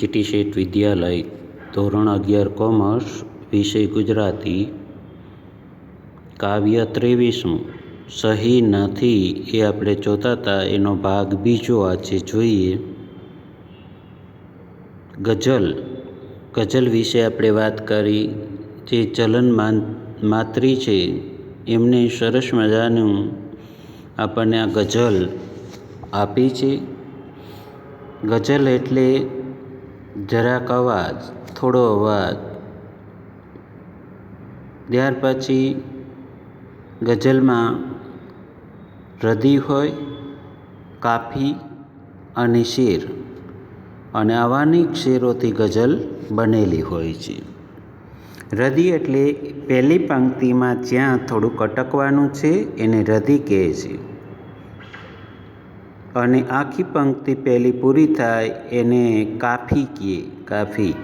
GT શેઠ વિદ્યાલય, ધોરણ અગિયાર, commerce, વિષય ગુજરાતી, કાવ્ય ત્રેવીસમું. સહી નથી એ આપણે જોતા એનો ભાગ બીજો આજે જોઈએ. ગઝલ. ગઝલ વિશે આપણે વાત કરી, જે ચલન માત્રી છે, એમને સરસ મજાનું આપણને આ ગઝલ આપી છે. ગઝલ એટલે જરાક અવાજ, થોડો અવાજ. ત્યાર પછી ગઝલમાં રદી હોય, કાફી અને શેર. અને આવાની શેરોથી ગઝલ બનેલી હોય છે. રદી એટલે પહેલી પંક્તિમાં જ્યાં થોડુંક અટકવાનું છે, એને રદી કહે છે. અને આખી પંક્તિ પહેલી પૂરી થાય એને કાફી કહે કાફી.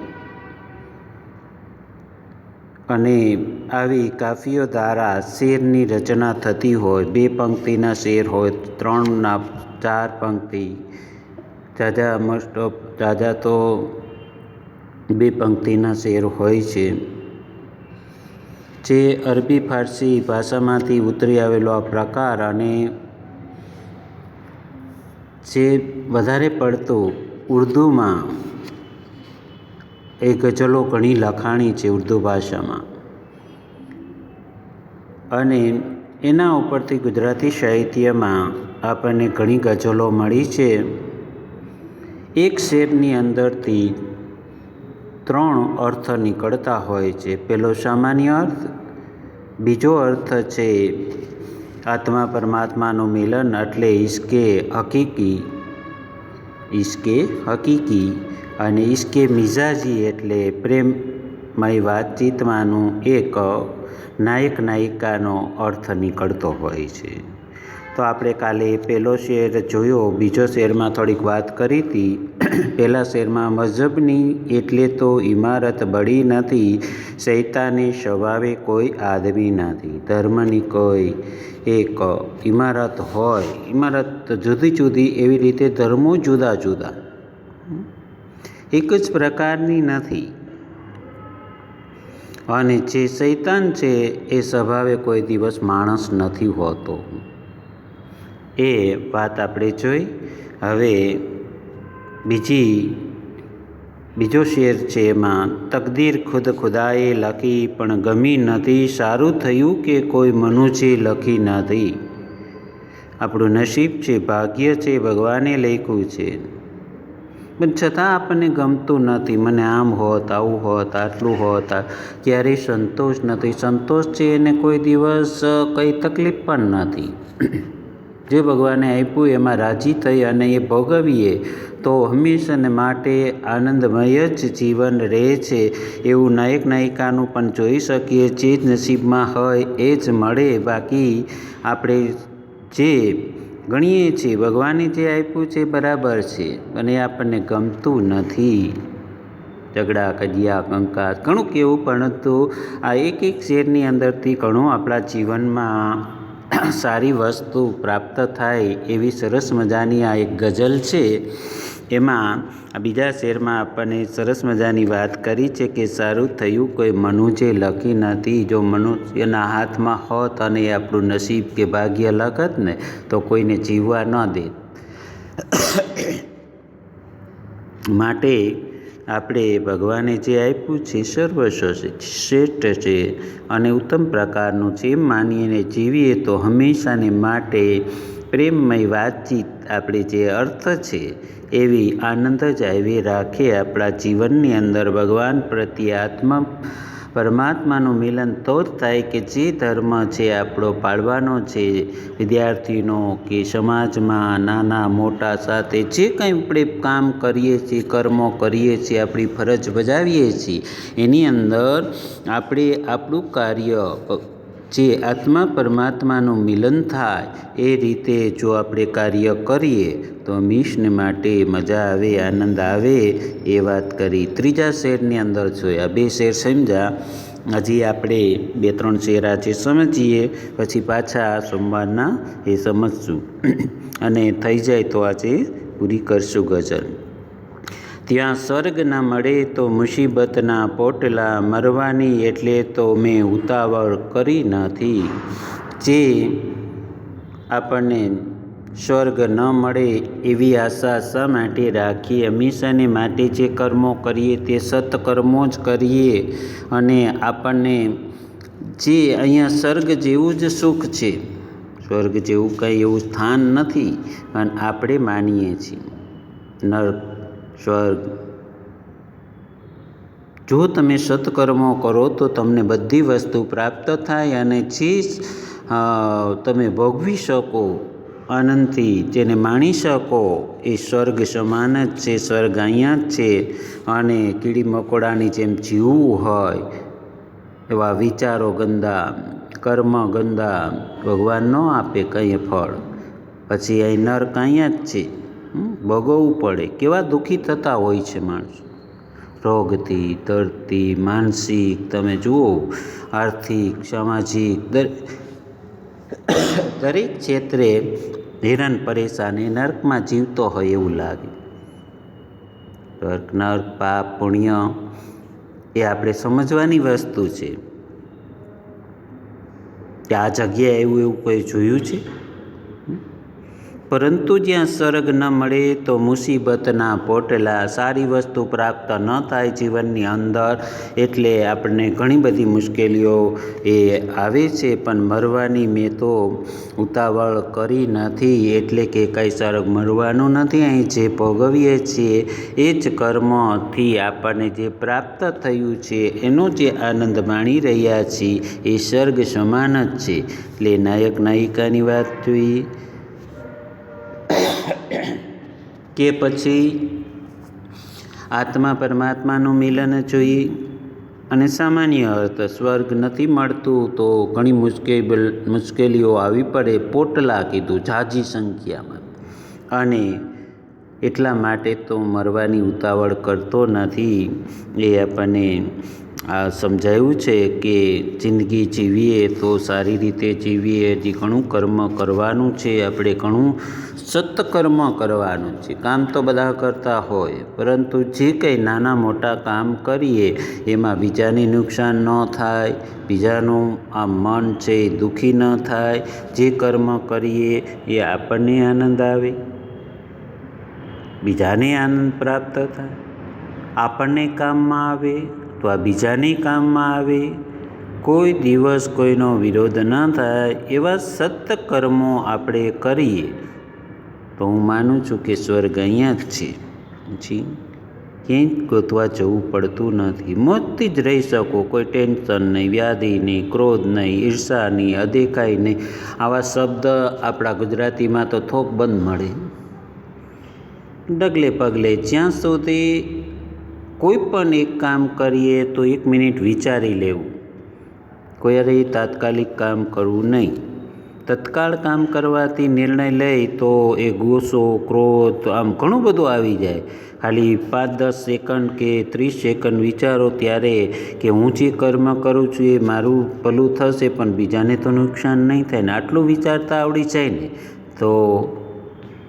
અને આવી કાફીઓ દ્વારા શેરની રચના થતી હોય, બે પંક્તિના શેર હોય, ત્રણના ચાર પંક્તિ. જાજા મોસ્ટ ઓફ જાજા તો બે પંક્તિના શેર હોય છે. જે અરબી ફારસી ભાષામાંથી ઉતરી આવેલો આ પ્રકાર અને જે વધારે પડતું ઉર્દૂમાં એ ગઝલો ઘણી લખાણી છે ઉર્દૂ ભાષામાં. અને એના ઉપરથી ગુજરાતી સાહિત્યમાં આપણને ઘણી ગઝલો મળી છે. એક શેરની અંદરથી ત્રણ અર્થ નીકળતા હોય છે. પહેલો સામાન્ય અર્થ, બીજો અર્થ છે આત્મા પરમાત્માનું મિલન એટલે ઈશ્કે હકીકી. ઈશ્કે હકીકી અને ઈશ્કે મિઝાજી એટલે પ્રેમમય વાતચીતમાંનું એક નાયક નાયિકાનો અર્થ નીકળતો હોય છે. તો આપણે કાલે પહેલો શેર જોયો. બીજો શેરમાં થોડીક વાત કરી હતી. પહેલા શેરમાં મઝહબની એટલે તો ઇમારત બળી નથી. સૈતાને સ્વભાવે કોઈ આદમી નથી. ધર્મની કોઈ એક ઇમારત હોય. ઇમારત જુદી જુદી એવી રીતે ધર્મો જુદા જુદા. એક જ પ્રકારની નથી. અને જે શૈતાન છે, એ સ્વભાવે કોઈ દિવસ માણસ નથી હોતો. એ વાત આપણે જોઈ. હવે બીજી, બીજો શેર છે એમાં, તકદીર ખુદ ખુદાએ લખી પણ ગમી નથી. સારું થયું કે કોઈ મનુજે લખી નથી? આપણું નસીબ છે, ભાગ્ય છે, ભગવાને લખ્યું છે. પણ છતાં આપણને ગમતું નથી. મને આમ હોત, આવું હોત, આટલું હોત ક્યારેય સંતોષ નથી. સંતોષ છે એને કોઈ દિવસ કંઈ તકલીફ પણ નથી. જે ભગવાને આપ્યું એમાં રાજી થઈ અને એ ભોગવીએ, તો હંમેશાને માટે આનંદમય જ જીવન રહે છે. એવું નાયક નાયિકાનું પણ જોઈ શકીએ જે જ નસીબમાં હોય એ જ મળે. બાકી આપણે જે ગણીએ છીએ, ભગવાને જે આપ્યું છે બરાબર છે અને આપણને ગમતું નથી. ઝઘડા, કજિયા, કંકાસ, ઘણું કેવું પરંતુ આ એક એક શેરની અંદરથી ઘણું આપણા જીવનમાં સારી વસ્તુ પ્રાપ્ત થાય એવી સરસ મજાની આ એક ગઝલ છે. એમાં બીજા શેરમાં આપણને સરસ મજાની વાત કરી છે કે સારું થયું કોઈ મનુજે લખી નથી. જો મનુષ્યના હાથમાં હોત અને આપણું નસીબ કે ભાગ્ય લખત ને, તો કોઈને જીવવા ન દે માટે આપણે ભગવાને જે આપ્યું છે, સર્વસ્વ શ્રેષ્ઠ છે અને ઉત્તમ પ્રકારનું છે, એમ માનીને જીવીએ તો હંમેશાને માટે પ્રેમમય વાતચીત આપણે જે અર્થ છે, એવી આનંદ જ આવી રાખે આપણા જીવનની અંદર ભગવાન પ્રત્યે આત્મા પરમાત્માનું મિલન તો જ થાય કે જે ધર્મ છે આપણો પાળવાનો છે. વિદ્યાર્થીનો કે સમાજમાં નાના મોટા સાથે જે કંઈ આપણે કામ કરીએ છીએ, કર્મો કરીએ છીએ, આપણી ફરજ બજાવીએ છીએ, એની અંદર આપણે આપણું કાર્ય જે આત્મા પરમાત્માનું મિલન થાય એ રીતે જો આપણે કાર્ય કરીએ, તો મિશને માટે મજા આવે, આનંદ આવે, એ વાત કરી. ત્રીજા શેરની અંદર જોયા બે શેર સમજ્યા. હજી આપણે બે ત્રણ શેર આજે સમજીએ, પછી પાછા સોમવારના એ સમજશું. અને થઈ જાય તો આજે પૂરી કરશું ગઝલ. ત્યાં સ્વર્ગ ન મળે તો મુસીબતના પોટલા મરવાની એટલે તો મેં ઉતાવળ કરી નથી જે આપણને સ્વર્ગ ન મળે એવી આશા શા માટે રાખીએ? હંમેશાને માટે જે કર્મો કરીએ તે સત્કર્મો જ કરીએ અને આપણને જે અહીંયા સ્વર્ગ જેવું જ સુખ છે, સ્વર્ગ જેવું કંઈ એવું સ્થાન નથી અને આપણે માનીએ છીએ. નર્ક સ્વર્ગ. જો તમે સત્કર્મો કરો તો તમને બધી વસ્તુ પ્રાપ્ત થાય અને ચીજ તમે ભોગવી શકો, આનંદથી જેને માણી શકો, એ સ્વર્ગ સમાન જ છે, સ્વર્ગ અહીંયા જ છે. અને કીડી મકોડાની જેમ જીવવું હોય એવા વિચારો ગંદા, કર્મ ગંદા ભગવાન ન આપે કંઈ ફળ. પછી અહીં નર્ક અહીંયા જ છે. ભોગવવું પડે. કેવા દુઃખી થતા હોય છે માણસો. રોગથી, દર્દથી, માનસિક, તમે જુઓ, આર્થિક, સામાજિક દરેક ક્ષેત્રે હેરાન, પરેશાની નર્કમાં જીવતો હોય એવું લાગે. નર્ક નર્ક, પાપ, પુણ્ય એ આપણે સમજવાની વસ્તુ છે. કે આ જગ્યાએ એવું એવું કોઈ જોયું છે? પરંતુ જ્યાં સ્વર્ગ ન મળે તો મુસીબતના પોટલા સારી વસ્તુ પ્રાપ્ત ન થાય જીવનની અંદર, એટલે આપણને ઘણી બધી મુશ્કેલીઓ એ આવે છે, પણ મરવાની મેં તો ઉતાવળ કરી નથી, એટલે કે કંઈ સ્વર્ગ મરવાનું નથી, અહીં જે ભોગવીએ છીએ, એ જ કર્મથી આપણને જે પ્રાપ્ત થયું છે, એનો જે આનંદ માણી રહ્યા છીએ, એ સ્વર્ગ સમાન જ છે. એટલે નાયક નાયિકાની વાત જોઈએ કે પછી આત્મા પરમાત્માનું મિલન જોઈએ અને સામાન્ય અર્થ સ્વર્ગ નથી મળતું તો ઘણી મુશ્કેલ મુશ્કેલીઓ આવી પડે, પોટલા કીધું, ઝાઝી સંખ્યામાં. અને એટલા માટે તો મરવાની ઉતાવળ કરતો નથી. એ આપણને આ સમજાયું છે કે જિંદગી જીવીએ તો સારી રીતે જીવીએ, હજી ઘણું કર્મ કરવાનું છે, આપણે ઘણું સત્કર્મ કરવાનું છે. કામ તો બધા કરતા હોય, પરંતુ જે કંઈ નાના મોટા કામ કરીએ, એમાં બીજાને નુકસાન ન થાય, બીજાનું આ મન છે એ દુઃખી ન થાય, જે કર્મ કરીએ એ આપણને આનંદ આવે. બીજાને આનંદ પ્રાપ્ત થાય. આપણને કામમાં આવે તો આ બીજાને કામમાં આવે. કોઈ દિવસ કોઈનો વિરોધ ન થાય, એવા સત્કર્મો આપણે કરીએ. તો હું માનું છું કે સ્વર્ગ અહીંયા જ છે. પછી ક્યાંય ગોતવા જવું પડતું નથી. મોજથી જ રહી શકો. કોઈ ટેન્શન નહીં, વ્યાધિ નહીં, ક્રોધ નહીં, ઈર્ષા નહીં અદેખાઈ નહીં. આવા શબ્દ આપણા ગુજરાતીમાં તો થોક બંધ મળે. ડગલે પગલે જ્યાં સુધી કોઈ પણ એક કામ કરીએ તો એક મિનિટ વિચારી લેવું. કોઈ અરે તાત્કાલિક કામ કરવું નહીં. તત્કાળ કામ કરવાથી નિર્ણય લઈ તો એ ગુસ્સો, ક્રોધ, આમ ઘણું બધું આવી જાય. ખાલી પાંચ, દસ સેકન્ડ કે ત્રીસ સેકન્ડ વિચારો ત્યારે કે હું જે કર્મ કરું છું એ મારું ભલું થશે, પણ બીજાને તો નુકસાન નહીં થાય ને આટલું વિચારતા આવડી જાય ને. તો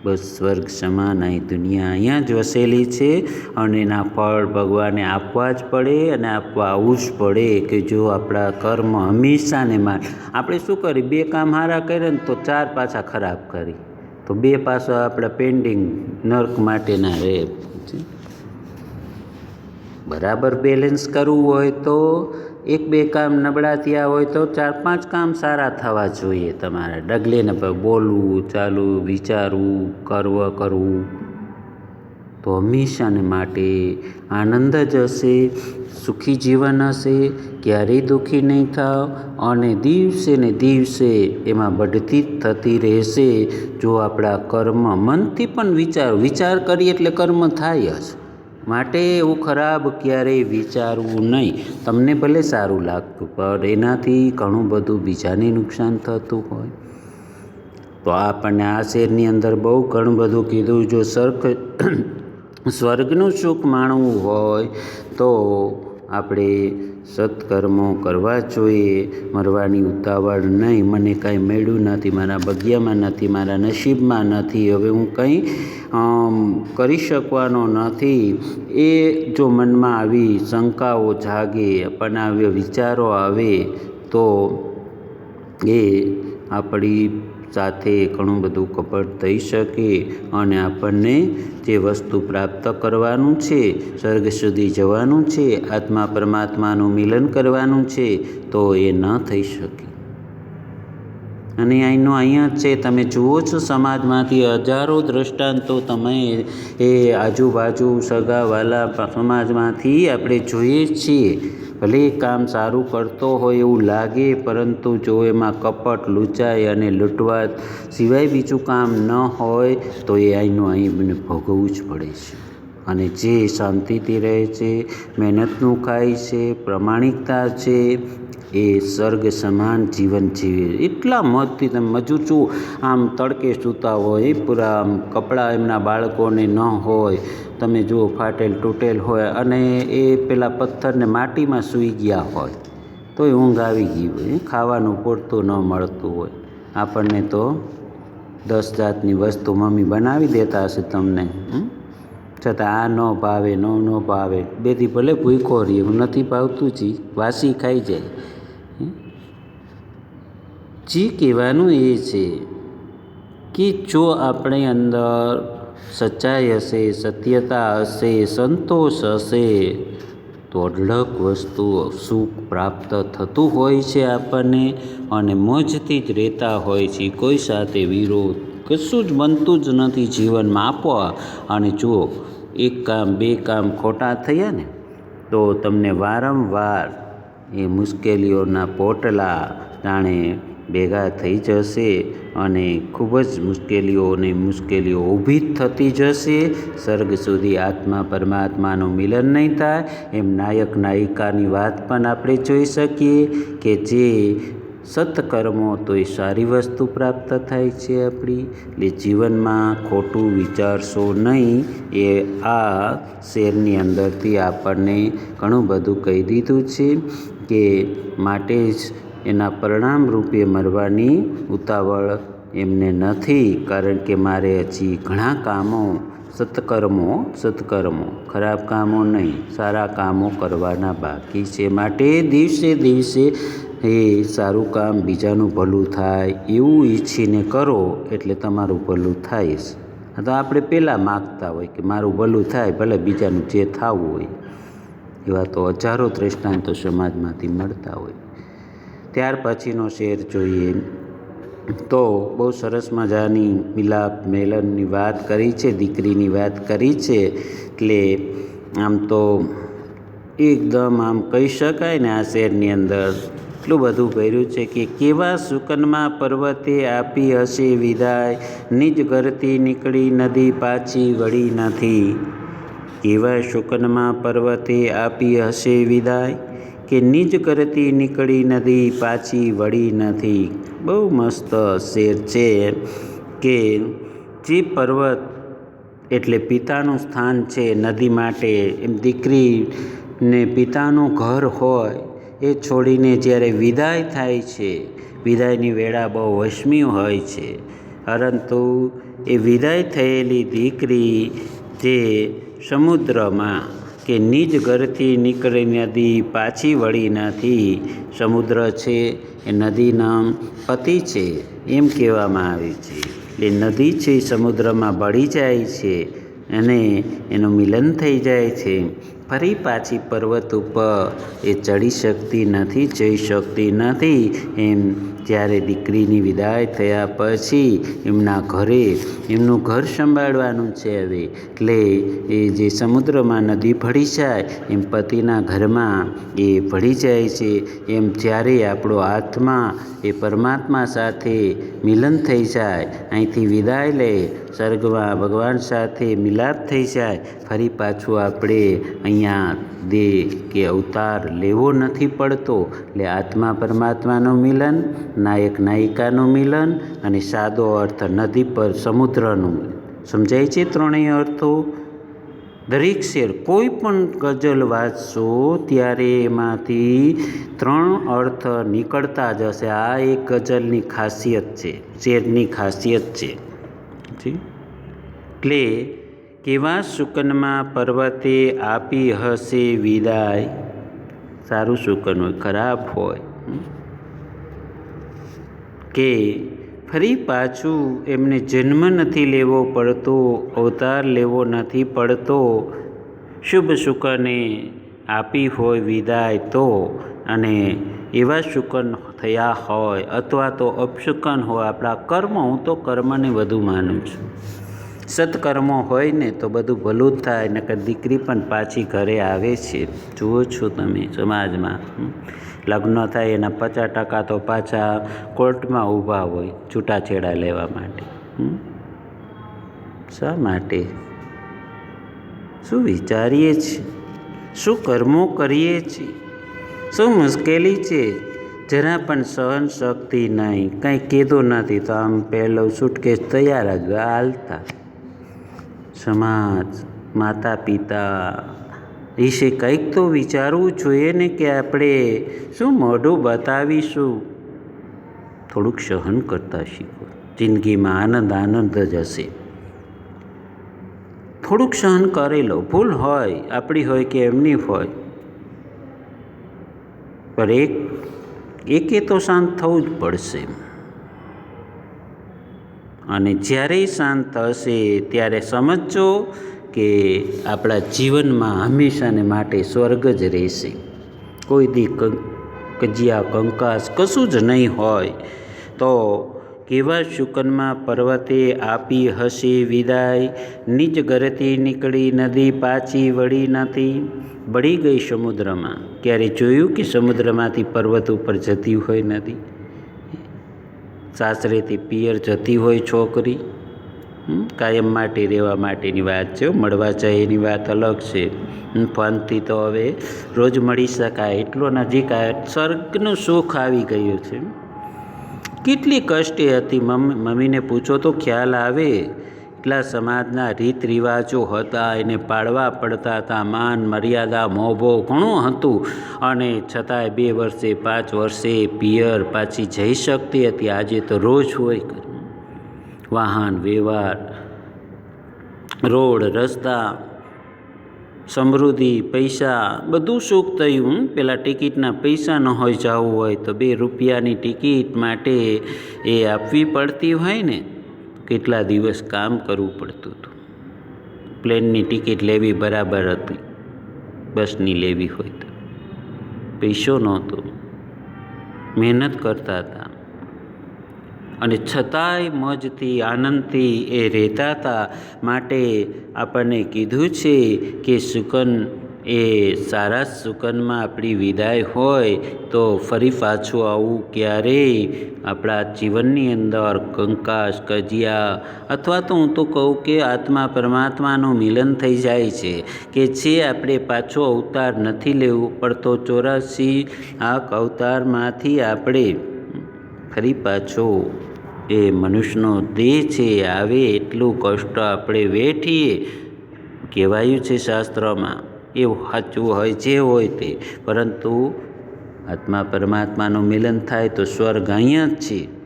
બસ સ્વર્ગ સમાન અહીં દુનિયા અહીંયા જ વસેલી છે અને એના ફળ ભગવાને આપવા જ પડે અને આપવા આવવું જ પડે કે જો આપણા કર્મ હંમેશાને માન આપણે શું કરી? બે કામ સારા કરે ને તો ચાર પાછા ખરાબ કરી. તો બે પાછા આપણા પેન્ડિંગ નર્ક માટેના રહે. બરાબર બેલેન્સ કરવું હોય તો એક બે કામ નબળા થયા હોય તો ચાર પાંચ કામ સારા થવા જોઈએ તમારે. ડગલે ને બોલવું, ચાલવું, વિચારવું, કર્વ કરવું. તો હંમેશાને માટે આનંદ જ હશે, સુખી જીવન હશે, ક્યારેય દુઃખી નહીં થાવ અને દિવસે ને દિવસે એમાં બઢતી થતી રહેશે. જો આપણા કર્મ મનથી પણ વિચાર વિચાર કરીએ એટલે કર્મ થાય જ. માટે એવું ખરાબ ક્યારેય વિચારવું નહીં. તમને ભલે સારું લાગતું, પણ એનાથી ઘણું બધું બીજાને નુકસાન થતું હોય. તો આપણને આ શેરની અંદર બહુ ઘણું બધું કીધું. જો સરખ સ્વર્ગનું સુખ માણવું હોય, તો આપણે સત્કર્મો કરવા જોઈએ, મરવાની ઉતાવળ નહીં. મને કાંઈ મળ્યું નથી, મારા ભાગ્યમાં નથી, મારા નસીબમાં નથી. હવે હું કંઈ કરી શકવાનો નથી. એ જો મનમાં આવી શંકાઓ જાગે પણ આવ્યો વિચારો આવે, તો એ આપણી સાથે ઘણું બધું કપટ થઈ શકે અને આપણને જે વસ્તુ પ્રાપ્ત કરવાનું છે, સ્વર્ગ સુધી જવાનું છે, આત્મા પરમાત્માનું મિલન કરવાનું છે, તો એ ન થઈ શકે. અને અહીંનો અહીંયા જ છે, તમે જુઓ છો સમાજમાંથી હજારો દ્રષ્ટાંતો તમે એ આજુબાજુ સગાવાલા સમાજમાંથી આપણે જોઈએ છીએ. ભલે કામ સારું કરતો હોય એવું લાગે, પરંતુ જો એમાં કપટ લૂંચાય અને લૂંટવા સિવાય બીજું કામ ન હોય, તો એ અહીંનું અહીં ભોગવવું જ પડે છે. અને જે શાંતિથી રહે છે, મહેનતનું ખાય છે, પ્રમાણિકતા છે એ સ્વર્ગ સમાન જીવન જીવે. એટલા મતથી તમે મજૂર છું. આમ તડકે સૂતા હોય, પૂરા આમ કપડાં એમના બાળકોને ન હોય. તમે જુઓ, ફાટેલ તૂટેલ હોય અને એ પેલા પથ્થરને માટીમાં સૂઈ ગયા હોય. તોય ઊંઘ આવી ગઈ હોય. ખાવાનું પૂરતું ન મળતું હોય. આપણને તો દસ જાતની વસ્તુ મમ્મી બનાવી દેતા હશે તમને? છતાં આ ન ભાવે, ન ન ભાવે. બેથી ભલે ભૂખો રહીએ નથી ભાવતું જી. વાસી ખાઈ જાય? જી કહેવાનું એ છે કે જો આપણે અંદર સચ્ચાઈ હશે, સત્યતા હશે, સંતોષ હશે, તો અઢળક વસ્તુ સુખ પ્રાપ્ત થતું હોય છે આપણને અને મોજથી જ રહેતા હોય છે. કોઈ સાથે વિરોધ કશું જ બનતું જ નથી જીવનમાં આપો અને જુઓ, એક કામ, બે કામ ખોટા થયા ને, તો તમને વારંવાર એ મુશ્કેલીઓના પોટલા જાણે ભેગા થઈ જશે અને ખૂબ જ મુશ્કેલીઓ અને મુશ્કેલીઓ ઊભી થતી જશે. સ્વર્ગ સુધી આત્મા પરમાત્માનું મિલન નહીં થાય. એમ નાયક નાયિકાની વાત પણ આપણે જોઈ શકીએ કે જે સત્કર્મો તો એ સારી વસ્તુ પ્રાપ્ત થાય છે આપણી. એટલે જીવનમાં ખોટું વિચારશો નહીં. એ આ શેરની અંદરથી આપણને ઘણું બધું કહી દીધું છે કે માટે જ એના પરિણામ રૂપે મરવાની ઉતાવળ એમને નથી, કારણ કે મારે હજી ઘણા કામો, સત્કર્મો સત્કર્મો, ખરાબ કામો નહીં, સારા કામો કરવાના બાકી છે. માટે દિવસે દિવસે એ સારું કામ બીજાનું ભલું થાય એવું ઈચ્છીને કરો એટલે તમારું ભલું થાય છે તો આપણે પહેલાં માગતા હોય કે મારું ભલું થાય, ભલે બીજાનું જે થવું હોય. એવા તો હજારો દ્રષ્ટાંતો સમાજમાંથી મળતા હોય. ત્યાર પછીનો શેર જોઈએ. તો બહુ સરસ મજાની મિલાપ મેલનની વાત કરી છે, દીકરીની વાત કરી છે, એટલે આમ તો એકદમ આમ કહી શકાય ને આ શેરની અંદર. એટલું બધું કર્યું છે કે કેવા સુકનમાં પર્વતે આપી હશે વિદાય, નિજ ઘરથી નીકળી નદી પાછી વળી નથી. કેવા શુકનમાં પર્વતે આપી હશે વિદાય? કે નિજ કરતી નીકળી નદી પાછી વળી નથી. બહુ મસ્ત શેર છે કે જે પર્વત એટલે પિતાનું સ્થાન છે નદી માટે. એમ દીકરીને પિતાનું ઘર હોય એ છોડીને જ્યારે વિદાય થાય છે, વિદાયની વેળા બહુ વશમી હોય છે. પરંતુ એ વિદાય થયેલી દીકરી જે સમુદ્રમાં કે નિજ ઘરથી નીકળી નદી પાછી વળી નથી. સમુદ્ર છે એ નદીના પતિ છે એમ કહેવામાં આવે છે. એ નદી છે સમુદ્રમાં ભળી જાય છે અને એનું મિલન થઈ જાય છે. ફરી પાછી પર્વત ઉપર. એ ચડી શકતી નથી, જઈ શકતી નથી. એમ જ્યારે દીકરીની વિદાય થયા પછી એમના ઘરે એમનું ઘર સંભાળવાનું છે હવે. એટલે એ જે સમુદ્રમાં નદી ભળી જાય, એમ પતિના ઘરમાં એ ભળી જાય છે. એમ જ્યારે આપણો આત્મા એ પરમાત્મા સાથે મિલન થઈ જાય, અહીંથી વિદાય લે, સ્વર્ગમાં ભગવાન સાથે મિલાપ થઈ જાય, ફરી પાછું આપણે અહીંયા દેહ કે અવતાર લેવો નથી પડતો એટલે આત્મા પરમાત્માનું મિલન નાયક નાયિકાનું મિલન અને સાદો અર્થ નદી પર સમુદ્રનું સમજાય છે ત્રણેય અર્થો? દરેક શેર કોઈ પણ ગઝલ વાંચશો ત્યારે એમાંથી ત્રણ અર્થ નીકળતા જ હશે. આ એક ગઝલની ખાસિયત છે શેરની ખાસિયત છે. એટલે કેવા શુકનમાં પર્વતે આપી હશે વિદાય? સારું શુકન હોય, ખરાબ હોય કે ફરી પાછું એમને જન્મ નથી લેવો પડતો, અવતાર લેવો નથી પડતો, શુભ શુકને આપી હોય વિદાય તો, અને એવા શુકન થયા હોય અથવા તો અપશુકન હોય આપણા કર્મ, હું તો કર્મને વધુ માનું છું. સત્કર્મો હોય ને તો બધું ભલું જ થાય, નકર દીકરી પણ પાછી ઘરે આવે છે. જુઓ છો તમે સમાજમાં. લગ્ન થાય એના પચાસ ટકા તો પાછા કોર્ટમાં ઊભા હોય છૂટાછેડા લેવા માટે. શા માટે? શું વિચારીએ છીએ? શું કર્મો કરીએ છીએ? શું મુશ્કેલી છે? જરા પણ સહન શક્તિ નહીં. કંઈ કીધું નથી તો આમ પહેલો સુટકેસ તૈયાર જ હાલતા. સમાજ માતા પિતા વિશે કંઈક તો વિચારવું જોઈએ ને કે આપણે શું મોઢું બતાવીશું? થોડુંક સહન કરતા શીખો. જિંદગીમાં આનંદ આનંદ જ હશે. થોડુંક સહન કરી લો. ભૂલ હોય, આપણી હોય કે એમની હોય. પણ એક, એકે તો શાંત થવું જ પડશે. અને જ્યારે શાંત થશે ત્યારે સમજજો કે આપણા જીવનમાં હંમેશાને માટે સ્વર્ગ જ રહેશે. કોઈ દી કજિયા, કંકાસ કશું જ નહીં હોય. તો કેવા શુકનમાં પર્વતે આપી હશે વિદાય? નીચ ઘરેથી નીકળી નદી પાછી વળી નથી. બળી ગઈ સમુદ્રમાં. ક્યારે જોયું કે સમુદ્રમાંથી પર્વત ઉપર જતી હોય નદી? સાસરેથી પિયર જતી હોય છોકરી કાયમ માટે રહેવા માટેની વાત છે મળવા જાય એની વાત અલગ છે. ફોનથી તો હવે રોજ મળી શકાય, એટલો નજીક સ્વર્ગનું સુખ આવી ગયું છે. કેટલી કષ્ટી હતી મમ્મી મમ્મીને પૂછો તો ખ્યાલ આવે. એટલા સમાજના રીત રિવાજો હતા, એને પાળવા પડતા હતા. માન, મર્યાદા, મોભો ઘણું હતું અને છતાંય બે વર્ષે, પાંચ વર્ષે પિયર પાછી જઈ શકતી હતી. આજે તો રોજ હોય વાહન, વ્યવહાર, રોડ, રસ્તા, સમૃદ્ધિ, પૈસા, બધું સુખ થયું. પેલા ટિકિટના પૈસા ન હોય, જવું હોય તો બે રૂપિયાની ટિકિટ માટે એ આપવી પડતી હોય ને. કેટલા દિવસ કામ કરવું પડતું હતું? પ્લેનની ટિકિટ લેવી બરાબર હતી. બસની લેવી હોય તો. પૈસો નહોતો. મહેનત કરતા હતા. અને છતાંય મોજથી, આનંદથી એ રહેતા હતા. માટે આપણને કીધું છે કે સુકન એ સારા સુકનમાં આપણી વિદાય હોય તો ફરી પાછું આવું ક્યારેય આપણા જીવનની અંદર કંકાશ કજિયા અથવા તો હું તો કહું કે આત્મા પરમાત્માનું મિલન થઈ જાય છે કે જે આપણે પાછો અવતાર નથી લેવું પડતો ચોરાસી આ અવતારમાંથી આપણે ફરી પાછો એ મનુષ્યનો દેહ છે, આવે એટલું કષ્ટ આપણે વેઠીએ, કહેવાયું છે શાસ્ત્રમાં. એવું સાચું હોય જે હોય તે. પરંતુ આત્મા પરમાત્માનું મિલન થાય તો સ્વર્ગ અહીંયા જ છે.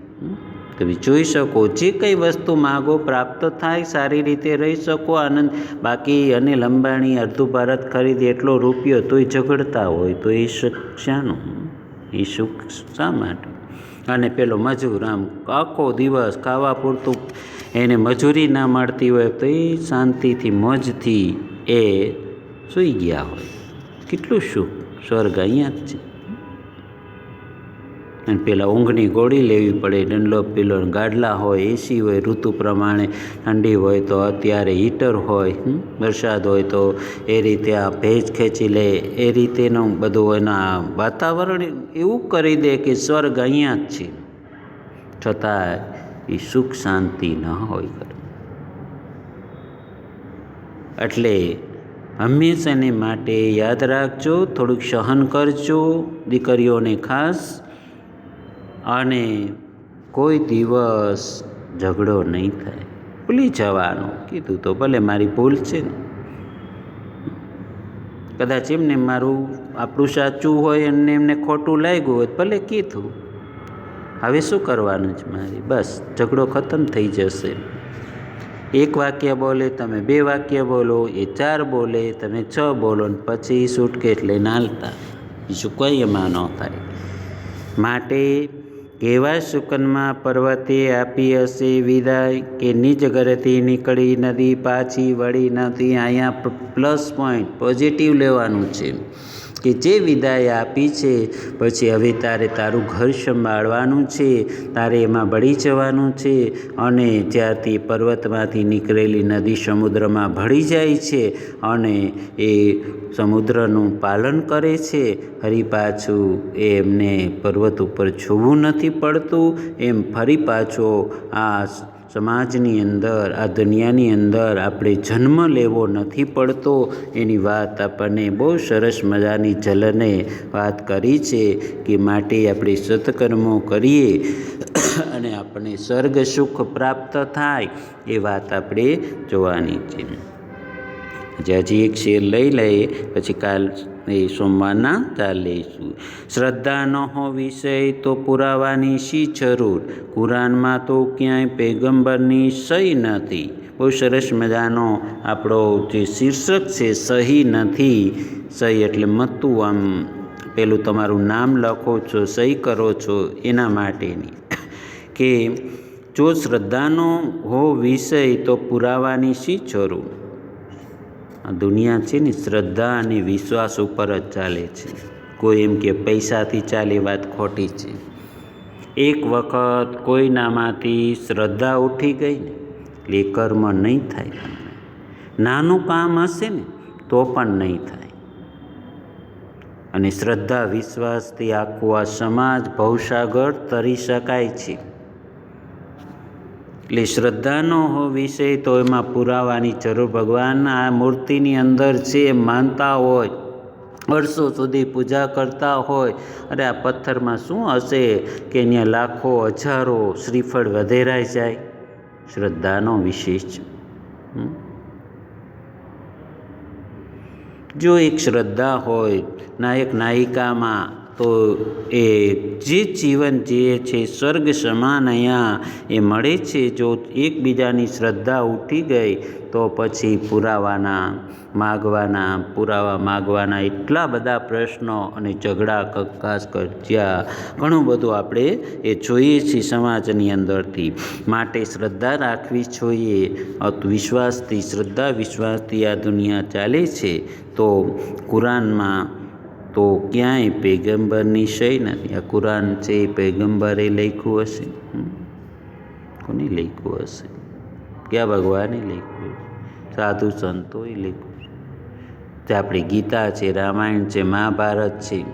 તમે જોઈ શકો, જે કંઈ વસ્તુ માગો પ્રાપ્ત થાય, સારી રીતે રહી શકો, આનંદ. બાકી અને લંબાણી, અડધું ભારત ખરીદે એટલો રૂપિયો તોય ઝઘડતા હોય, તો એ સુખ એ સુખ શા માટે? અને પેલો મજૂર આમ આખો દિવસ ખાવા પૂરતું એને મજૂરી ના મળતી હોય, તો એ શાંતિથી, મોજથી એ સૂઈ ગયા હોય. કેટલું સુખ? સ્વર્ગ અહીંયા જ છે. અને પેલા ઊંઘની ગોળી લેવી પડે. ડંડલો પીલો, ગાડલા હોય એસી હોય, ઋતુ પ્રમાણે ઠંડી હોય તો અત્યારે હીટર હોય? વરસાદ હોય તો એ રીતે આ ભેજ ખેંચી લે. એ રીતેનું બધું એના વાતાવરણ એવું કરી દે કે સ્વર્ગ અહીંયા જ છે. છતાં એ સુખ શાંતિ ન હોય ઘર. એટલે હંમેશાને માટે યાદ રાખજો, થોડુંક સહન કરજો, દીકરીઓને ખાસ. અને કોઈ દિવસ ઝઘડો નહીં થાય. ભૂલી જવાનું. કીધું તો ભલે મારી ભૂલ છે. ને કદાચ એમને મારું આપણું સાચું હોય અને એમને ખોટું લાગ્યું હોય ભલે કીધું. હવે શું કરવાનું છે મારી? બસ, ઝઘડો ખતમ થઈ જશે. એક વાક્ય બોલે, તમે બે વાક્ય બોલો, એ ચાર બોલે, તમે છ બોલો ને પછી સૂટકેટ લઈને હાલતા. બીજું કોઈ એમાં ન થાય. માટે એવા શુકનમાં પર્વતે આપી હશે વિદાય કે નિજ ઘરેથી નીકળી નદી પાછી વળી નથી અહીંયા પ્લસ પોઈન્ટ, પોઝિટિવ લેવાનું છે. કે જે વિદાય આપી છે, પછી હવે તારે તારું ઘર સંભાળવાનું છે, તારે એમાં ભળી જવાનું છે અને જ્યારથી પર્વતમાંથી નીકળેલી નદી સમુદ્રમાં ભળી જાય છે અને એ સમુદ્રનું પાલન કરે છે. ફરી પાછું એ એમને પર્વત ઉપર છોવું નથી પડતું, એમ ફરી પાછો આ સમાજની અંદર, આ દુનિયાની અંદર આપણે જન્મ લેવો નથી પડતો, એની વાત આપણને બહુ સરસ મજાની જલને વાત કરી છે કે માટે આપણે સત્કર્મો કરીએ અને આપણે સ્વર્ગ સુખ પ્રાપ્ત થાય એ વાત આપણે જોવાની છે. આજે હજી એક શેર લઈ લઈએ, પછી કાલ એ સોમવારના ચાલ શ્રદ્ધાનો હો વિષય તો પુરાવાની શી જરૂર? કુરાનમાં તો ક્યાંય પેગંબરની સહી નથી. બહુ સરસ મજાનો આપણો જે શીર્ષક છે, સહી નથી. સહી એટલે મતું આમ. પેલું તમારું નામ લખો છો, સહી કરો છો, એના માટેની. કે જો શ્રદ્ધાનો હો વિષય તો પુરાવાની શી જરૂર? દુનિયા છે ને શ્રદ્ધા અને વિશ્વાસ ઉપર જ ચાલે છે. કોઈ એમ કે પૈસાથી ચાલે વાત ખોટી છે. એક વખત કોઈનામાંથી શ્રદ્ધા ઉઠી ગઈ ને, એટલે કર્મ નહીં થાય નાનું કામ હશે ને, તો પણ નહીં થાય. અને શ્રદ્ધા વિશ્વાસથી આખું આ સમાજ ભવસાગર તરી શકાય છે. એટલે શ્રદ્ધાનો વિષય તો એમાં પુરાવાની જરૂર ભગવાન આ મૂર્તિની અંદર છે માનતા હોય, વર્ષો સુધી પૂજા કરતા હોય, અરે આ પથ્થરમાં શું હશે કે અહીંયા લાખો, હજારો શ્રીફળ વધેરાઈ જાય શ્રદ્ધાનો વિશેષ? જો એક શ્રદ્ધા હોય નાયક નાયિકામાં તો એ જે જીવન જે છે, સ્વર્ગ સમાન અહીંયા એ મળે છે. જો એકબીજાની શ્રદ્ધા ઉઠી ગઈ, તો પછી પુરાવાના, માગવાના, પુરાવા માગવાના એટલા બધા પ્રશ્નો અને ઝઘડા, કક્કાસ કરજ્યા ઘણું બધું આપણે એ જોઈએ છીએ સમાજની અંદરથી. માટે શ્રદ્ધા રાખવી જોઈએ. વિશ્વાસથી, શ્રદ્ધા વિશ્વાસથી આ દુનિયા ચાલે છે. તો કુરાનમાં તો ક્યાંય પેગંબરની સહી નથી. આ કુરાન છે એ પેગંબરે લખ્યું હશે. કોને લખ્યું હશે? ક્યાં ભગવાને લખ્યું? સાધુ સંતોએ લખ્યું જે આપણી ગીતા છે, રામાયણ છે, મહાભારત છે,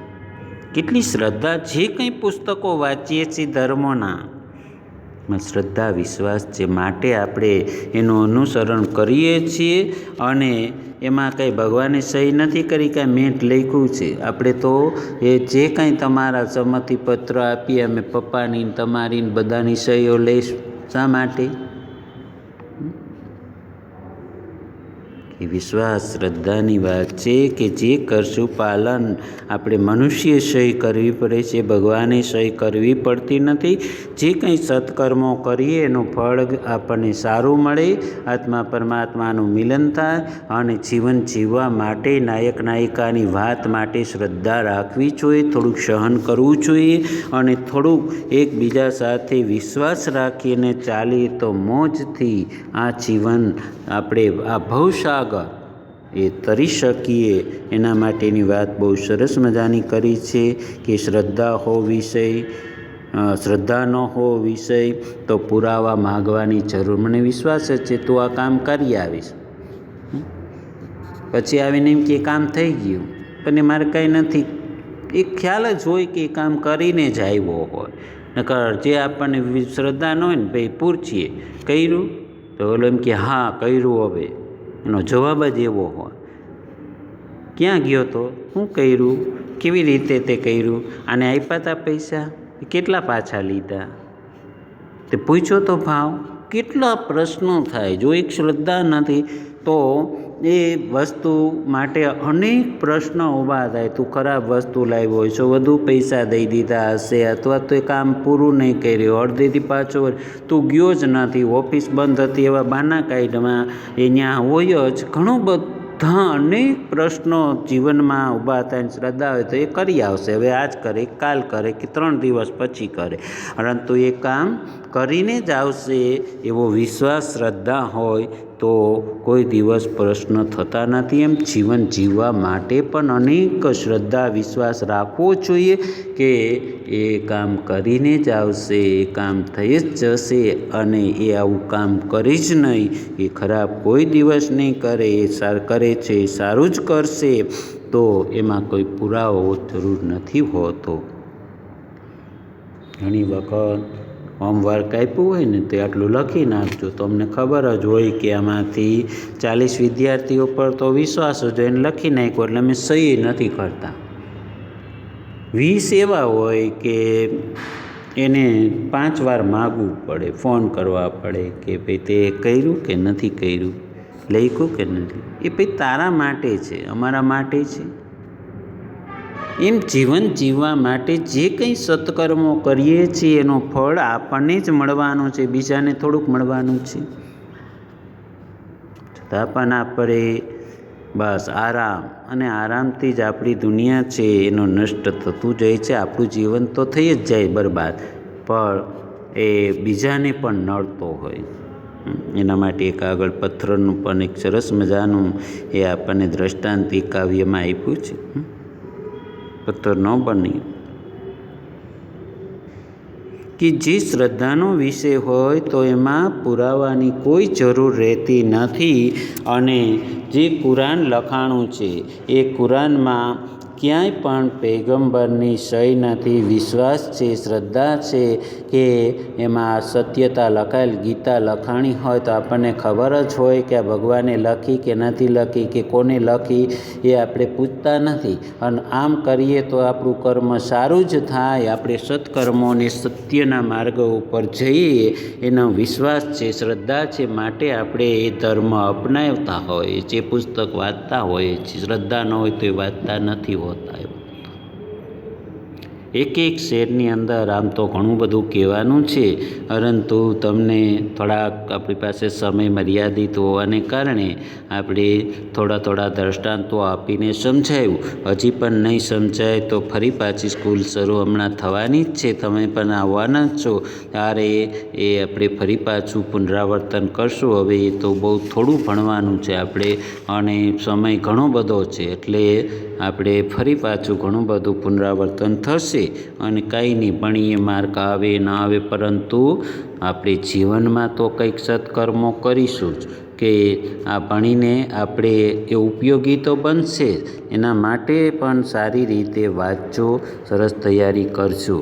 કેટલી શ્રદ્ધા જે કંઈ પુસ્તકો વાંચીએ છીએ ધર્મોના. શ્રદ્ધા, વિશ્વાસ છે માટે આપણે એનું અનુસરણ કરીએ છીએ અને એમાં કંઈ ભગવાને સહી નથી કરી, કાંઈ મેટ લખ્યું છે. આપણે તો એ જે કાંઈ તમારા સંમતિપત્ર આપીએ, અમે પપ્પાની તમારી બધાની સહીઓ લઈશ. શા માટે? કે વિશ્વાસ, શ્રદ્ધાની વાત છે કે જે કરશું પાલન આપણે મનુષ્ય સહી કરવી પડે છે, ભગવાને સહી કરવી પડતી નથી. જે કંઈ સત્કર્મો કરીએ, એનું ફળ આપણને સારું મળે. આત્મા પરમાત્માનું મિલન થાય અને જીવન જીવવા માટે નાયક નાયિકાની વાત માટે શ્રદ્ધા રાખવી જોઈએ, થોડુંક સહન કરવું જોઈએ અને થોડુંક એકબીજા સાથે વિશ્વાસ રાખીને ચાલીએ તો મોજથી આ જીવન આપણે આ ભવસાગર એ તરી શકીએ. એના માટેની વાત બહુ સરસ મજાની કરી છે કે શ્રદ્ધા હો વિષય શ્રદ્ધા ન હો વિષય, તો પુરાવા માગવાની જરૂર. મને વિશ્વાસ જ છે, તું આ કામ કરી આવીશ. પછી આવીને એમ કે કામ થઈ ગયું. પણ એ મારે કંઈ નથી. એ ખ્યાલ જ હોય કે એ કામ કરીને જ આવ્યો હોય. નકર જે આપણને શ્રદ્ધા ન હોય ને ભાઈ પૂછીએ. કર્યું? તો ઓલો એમ કે, હા, કર્યું હવે. એનો જવાબ જ એવો હોય. ક્યાં ગયો તો? શું કર્યું? કેવી રીતે તે કર્યું? અને આપ્યા હતા પૈસા? કેટલા પાછા લીધા? તે પૂછ્યો તો ભાવ, કેટલા પ્રશ્નો થાય? જો એક શ્રદ્ધા નથી, તો એ વસ્તુ માટે અનેક પ્રશ્નો ઊભા થાય. તું ખરાબ વસ્તુ લાવ્યો છો, વધુ પૈસા દઈ દીધા હશે અથવા તો એ કામ પૂરું નહીં કર્યું. અડધેથી પાછો તું ગયો જ નથી. ઓફિસ બંધ હતી એવા બાના કાઈડમાં એ ત્યાં હોય જ. ઘણું બધા અનેક પ્રશ્નો જીવનમાં ઊભા થાય શ્રદ્ધા હોય તો એ કરી આવશે. હવે આજ કરે કાલ કરે કે ત્રણ દિવસ પછી કરે. પરંતુ એ કામ કરીને જ આવશે એવો વિશ્વાસ, શ્રદ્ધા હોય તો કોઈ દિવસ પ્રશ્ન થતા નથી. એમ જીવન જીવવા માટે પણ અનેક શ્રદ્ધા, વિશ્વાસ રાખવો જોઈએ કે એ કામ કરીને જ આવશે, એ કામ થઈ જ જશે અને એ આવું કામ કરી જ નહીં. એ ખરાબ કોઈ દિવસ નહીં કરે, એ સાર કરે છે, એ સારું જ કરશે, તો એમાં કોઈ પુરાવો જરૂર નથી હોતો. ઘણી વખત હોમવર્ક આપ્યું હોય ને તે આટલું લખી નાખજો. તમને ખબર જ હોય કે આમાંથી ચાલીસ વિદ્યાર્થીઓ પર તો વિશ્વાસ જ એને લખી નાખ્યો એટલે અમે સહી નથી કરતા. વીસ એવા હોય કે એને પાંચ વાર માગવું પડે, ફોન કરવા પડે કે ભાઈ તે કર્યું કે નથી કર્યું, લખ્યું કે નથી. એ ભાઈ તારા માટે છે, અમારા માટે છે. એમ જીવન જીવવા માટે જે કંઈ સત્કર્મો કરીએ છીએ, એનો ફળ આપણને જ મળવાનો છે, બીજાને થોડુંક મળવાનું છે. છતાં પણ આપણે બસ આરામ, અને આરામથી જ આપણી દુનિયા છે, એનો નષ્ટ થતું જાય છે, આપણું જીવન તો થઈ જ જાય બરબાદ, પણ એ બીજાને પણ નડતો હોય. એના માટે એક આગળ પથ્થરનું પણ એક સરસ મજાનું એ આપણને દ્રષ્ટાંત કાવ્યમાં આપ્યું છે. પથ્થર ન બની. કે જે શ્રદ્ધાનો વિષય હોય તો એમાં પુરાવાની કોઈ જરૂર રહેતી નથી. અને જે કુરાન લખાણું છે, એ કુરાનમાં ક્યાંય પણ પૈગંબરની સહી નથી વિશ્વાસ છે, શ્રદ્ધા છે કે એમાં સત્યતા લખાયેલ ગીતા લખાણી હોય તો આપણને ખબર જ હોય કે આ ભગવાને લખી કે નથી લખી કે કોને લખી એ આપણે પૂછતા નથી. અને આમ કરીએ તો આપણું કર્મ સારું જ થાય, આપણે સત્કર્મોને સત્યના માર્ગ ઉપર જઈએ, એનો વિશ્વાસ છે, શ્રદ્ધા છે માટે આપણે એ ધર્મ અપનાવતા હોઈએ, જે પુસ્તક વાંચતા હોઈએ છીએ. શ્રદ્ધા ન હોય તો એ વાંચતા નથી હોતા. એવું એક એક શેરની અંદર આમ તો ઘણું બધું કહેવાનું છે, પરંતુ તમને થોડાક આપણી પાસે સમય મર્યાદિત હોવાને કારણે આપણે થોડા થોડા દ્રષ્ટાંતો આપીને સમજાયું. હજી પણ નહીં સમજાય તો ફરી પાછી સ્કૂલ શરૂ હમણાં થવાની જ છે. તમે પણ આવવાના જ છો. ત્યારે એ આપણે ફરી પાછું પુનરાવર્તન કરશું. હવે એ તો બહુ થોડું ભણવાનું છે આપણે, અને સમય ઘણો બધો છે. એટલે આપણે ફરી પાછું ઘણું બધું પુનરાવર્તન થશે. અને કંઈ નહીં ભણીએ માર્ક આવે ન આવે, પરંતુ આપણે જીવનમાં તો કંઈક સત્કર્મો કરીશું જ કે આ ભણીને આપણે એ ઉપયોગી તો બનશે, એના માટે પણ સારી રીતે વાંચજો સરસ તૈયારી કરજો.